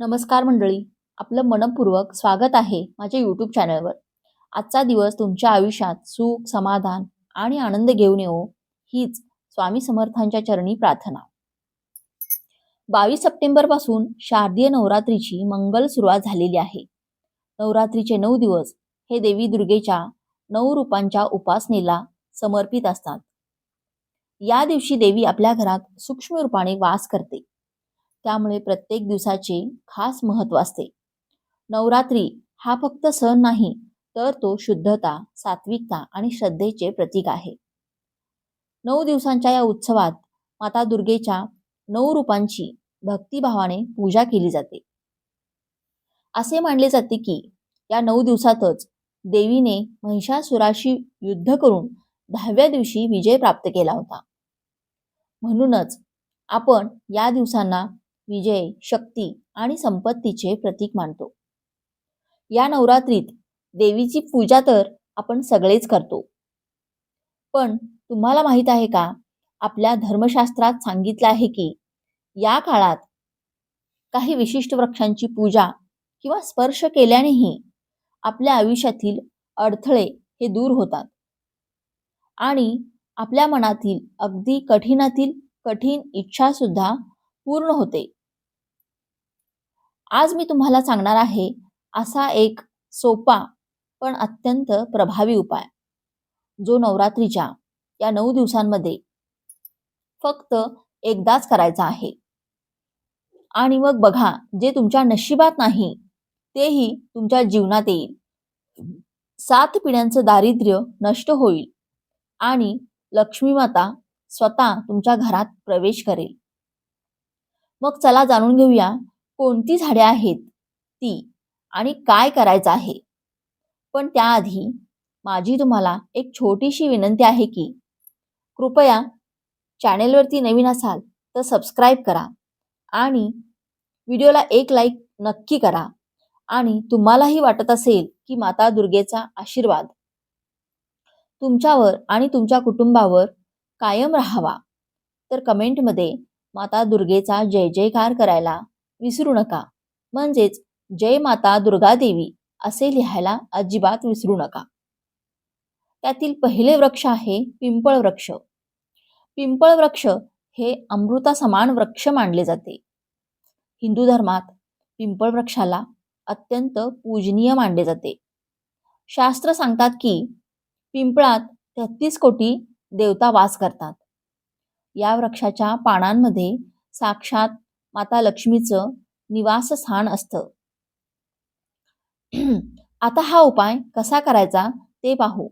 नमस्कार मंडळी आपलं मनपूर्वक स्वागत आहे माझ्या यूट्यूब चॅनलवर आजचा दिवस तुमच्या आयुष्यात सुख समाधान आणि आनंद घेऊन येवो हीच स्वामी समर्थांच्या चरणी प्रार्थना. बावीस सप्टेंबरपासून शारदीय नवरात्रीची मंगल सुरुवात झालेली आहे. नवरात्रीचे नऊ दिवस हे देवी दुर्गेच्या नऊ रूपांच्या उपासनेला समर्पित असतात. या दिवशी देवी आपल्या घरात सूक्ष्म रूपाने वास करते. त्यामुळे प्रत्येक दिवसाचे खास महत्त्व असते. नवरात्री हा फक्त सण नाही तर तो शुद्धता सात्विकता आणि श्रद्धेचे प्रतीक आहे. नऊ दिवसांच्या या उत्सवात माता दुर्गेच्या नऊ रूपांची भक्तिभावाने पूजा केली जाते. असे मानले जाते की या नऊ दिवसातच देवीने महिषासुराशी युद्ध करून दहाव्या दिवशी विजय प्राप्त केला होता. म्हणूनच आपण या दिवसांना विजय शक्ती आणि संपत्तीचे प्रतीक मानतो. या नवरात्रीत देवीची पूजा तर आपण सगळेच करतो. पण तुम्हाला माहीत आहे का आपल्या धर्मशास्त्रात सांगितलं आहे की या काळात काही विशिष्ट वृक्षांची पूजा किंवा स्पर्श केल्यानेही आपल्या आयुष्यातील अडथळे हे दूर होतात. आणि आपल्या मनातील अगदी कठीणातील कठीण इच्छा सुद्धा पूर्ण होते. आज मी तुम्हाला सांगणार आहे असा एक सोपा पण अत्यंत प्रभावी उपाय. जो नवरात्रीच्या या नऊ दिवसांमध्ये फक्त एकदाच करायचा आहे. आणि मग बघा जे तुमच्या नशिबात नाही तेही तुमच्या जीवनात येईल. सात पिढ्यांचं दारिद्र्य नष्ट होईल आणि लक्ष्मी माता स्वतः तुमच्या घरात प्रवेश करेल. मग चला जाणून घेऊया कोणती झाडे आहेत ती आणि काय करायचं आहे? पण त्याआधी माझी तुम्हाला एक छोटीशी विनंती आहे की कृपया चॅनेलवरती नवीन असाल तर सबस्क्राईब करा आणि व्हिडिओला एक लाईक नक्की करा आणि तुम्हालाही वाटत असेल की माता दुर्गेचा आशीर्वाद. तुमच्यावर आणि तुमच्या कुटुंबावर कायम राहावा. तर कमेंटमध्ये माता दुर्गेचा जय जयकार करायला विसरू नका. म्हणजेच जय माता दुर्गा देवी असे लिहायला अजिबात विसरू नका. त्यातील पहिले वृक्ष आहे पिंपळ वृक्ष. पिंपळ वृक्ष हे अमृता समान वृक्ष मानले जाते. हिंदू धर्मात पिंपळ वृक्षाला अत्यंत पूजनीय मानले जाते. शास्त्र सांगतात की पिंपळात तेहतीस कोटी देवता वास करतात. या वृक्षाच्या पानांमध्ये साक्षात माता लक्ष्मीचं निवासस्थान असतं. आता हा उपाय कसा करायचा ते पाहू.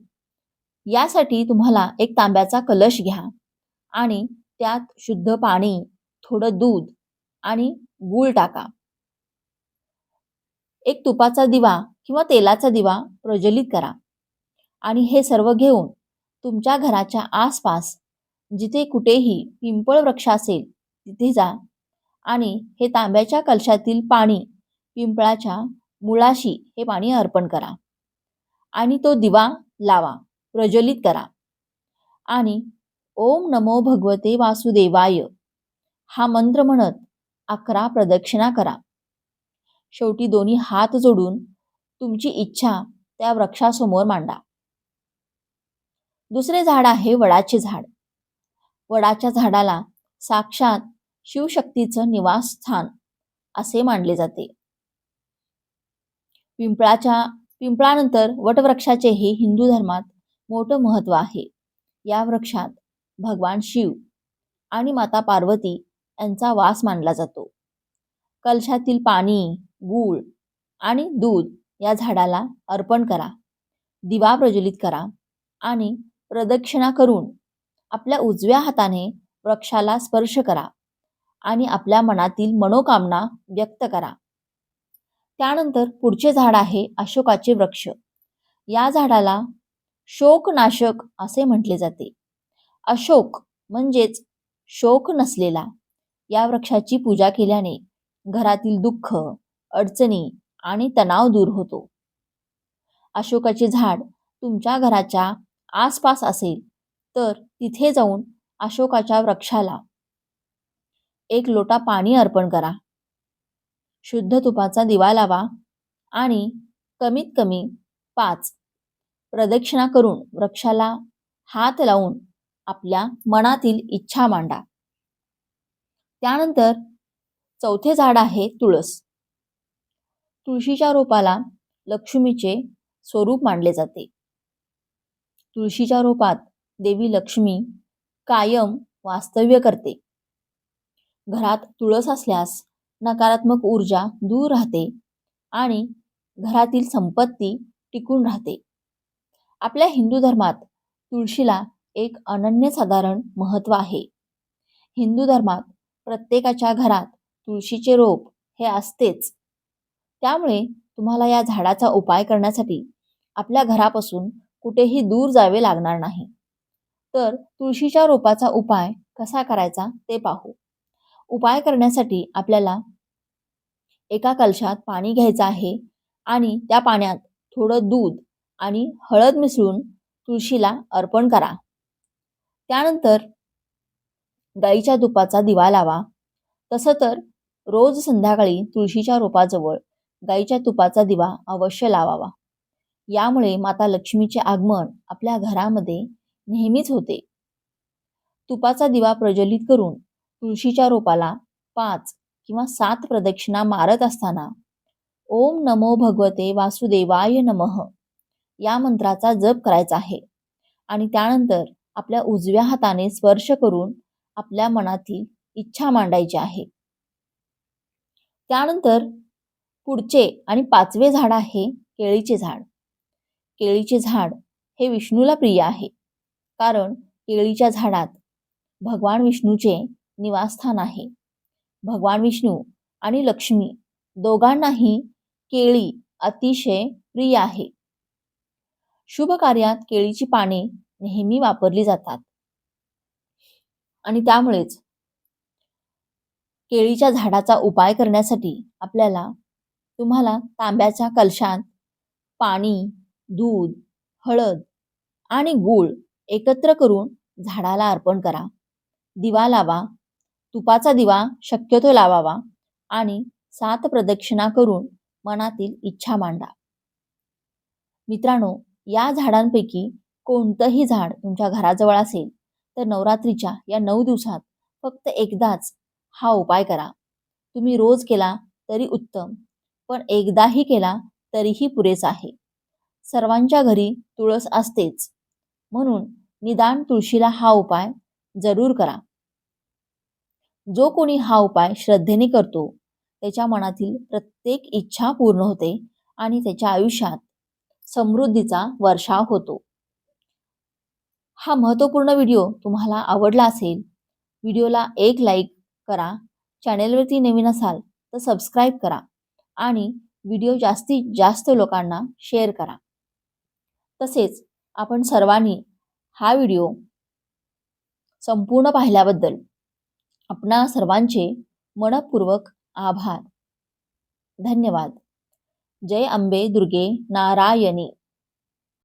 यासाठी तुम्हाला एक तांब्याचा कलश घ्या आणि त्यात शुद्ध पाणी थोडं दूध आणि गूळ टाका. एक तुपाचा दिवा किंवा तेलाचा दिवा प्रज्वलित करा आणि हे सर्व घेऊन तुमच्या घराच्या आसपास जिथे कुठेही पिंपळ वृक्ष असेल तिथे जा. आणि हे तांब्याच्या कलशातील पाणी पिंपळाच्या मुळाशी हे पाणी अर्पण करा. आणि तो दिवा लावा प्रज्वलित करा. आणि ओम नमो भगवते वासुदेवाय. हा मंत्र म्हणत अकरा प्रदक्षिणा करा. शेवटी दोन्ही हात जोडून तुमची इच्छा त्या वृक्षासमोर मांडा. दुसरे झाड आहे वडाचे झाड. वडाच्या झाडाला साक्षात शिवशक्तीचं निवासस्थान असे मानले जाते. पिंपळाच्या पिंपळानंतर वटवृक्षाचेही हिंदू धर्मात मोठं महत्त्व आहे. या वृक्षात भगवान शिव आणि माता पार्वती यांचा वास मानला जातो. कलशातील पाणी गूळ आणि दूध या झाडाला अर्पण करा. दिवा प्रज्वलित करा आणि प्रदक्षिणा करून आपल्या उजव्या हाताने वृक्षाला स्पर्श करा. आणि आपल्या मनातील मनोकामना व्यक्त करा. त्यानंतर पुढचे झाड आहे अशोकाचे वृक्ष. या झाडाला शोकनाशक असे म्हटले जाते. अशोक म्हणजेच शोक नसलेला. या वृक्षाची पूजा केल्याने घरातील दुःख अडचणी आणि तणाव दूर होतो. अशोकाचे झाड तुमच्या घराच्या आसपास असेल तर तिथे जाऊन अशोकाच्या वृक्षाला एक लोटा पाणी अर्पण करा. शुद्ध तुपाचा दिवा लावा आणि कमीत कमी पाच प्रदक्षिणा करून वृक्षाला हात लावून आपल्या मनातील इच्छा मांडा. त्यानंतर चौथे झाड आहे तुळस. तुळशीच्या रोपाला लक्ष्मीचे स्वरूप मानले जाते. तुळशीच्या रोपात देवी लक्ष्मी कायम वास्तव्य करते. घरात तुळस असल्यास नकारात्मक ऊर्जा दूर राहते आणि घरातील संपत्ती टिकून राहते. आपल्या हिंदू धर्मात तुळशीला एक अनन्यसाधारण महत्त्व आहे. हिंदू धर्मात प्रत्येकाच्या घरात तुळशीचे रोप हे असतेच. त्यामुळे तुम्हाला या झाडाचा उपाय करण्यासाठी आपल्या घरापासून कुठेही दूर जावे लागणार नाही. तर तुळशीच्या रोपाचा उपाय कसा करायचा ते पाहू. उपाय करण्यासाठी आपल्याला एका कलशात पाणी घ्यायचं आहे आणि त्या पाण्यात थोडं दूध आणि हळद मिसळून तुळशीला अर्पण करा. त्यानंतर गाईच्या तुपाचा दिवा लावा. तसं तर रोज संध्याकाळी तुळशीच्या रोपाजवळ गाईच्या तुपाचा दिवा अवश्य लावावा. यामुळे माता लक्ष्मीचे आगमन आपल्या घरामध्ये नेहमीच होते. तुपाचा दिवा प्रज्वलित करून तुळशीच्या रोपाला पाच किंवा सात प्रदक्षिणा मारत असताना ओम नमो भगवते वासुदेवाय नमः या मंत्राचा जप करायचा आहे. आणि त्यानंतर आपल्या उजव्या हाताने स्पर्श करून आपल्या मनातील इच्छा मांडायची आहे. त्यानंतर पुढचे आणि पाचवे झाड आहे केळीचे झाड. केळीचे झाड हे विष्णूला प्रिय आहे. कारण केळीच्या झाडात भगवान विष्णूचे निवासस्थान आहे. भगवान विष्णू आणि लक्ष्मी दोघांनाही केळी अतिशय प्रिय आहे. शुभ कार्यात केळीची पाने नेहमी वापरली जातात. आणि त्यामुळेच केळीच्या झाडाचा उपाय करण्यासाठी आपल्याला तुम्हाला तांब्याच्या कलशात पाणी दूध हळद आणि गूळ एकत्र करून झाडाला अर्पण करा. दिवा लावा तुपाचा दिवा शक्यतो लावावा आणि सात प्रदक्षिणा करून मनातील इच्छा मांडा. मित्रांनो या झाडांपैकी कोणतंही झाड तुमच्या घराजवळ असेल तर नवरात्रीच्या या नऊ दिवसात फक्त एकदाच हा उपाय करा. तुम्ही रोज केला तरी उत्तम पण एकदाही केला तरीही पुरेसा आहे. सर्वांच्या घरी तुळस असतेच. म्हणून निदान तुळशीला हा उपाय जरूर करा. जो कोणी हा उपाय श्रद्धेने करतो त्याच्या मनातील प्रत्येक इच्छा पूर्ण होते आणि त्याच्या आयुष्यात समृद्धीचा वर्षाव होतो. हा महत्त्वपूर्ण व्हिडिओ तुम्हाला आवडला असेल व्हिडिओला एक लाईक करा चॅनेलवरती नवीन असाल तर सबस्क्राईब करा आणि व्हिडिओ जास्तीत जास्त लोकांना शेअर करा. तसेच आपण सर्वांनी हा व्हिडिओ संपूर्ण पाहिल्याबद्दल आपणा सर्वांचे मनपूर्वक आभार. धन्यवाद. जय अंबे दुर्गे नारायणी.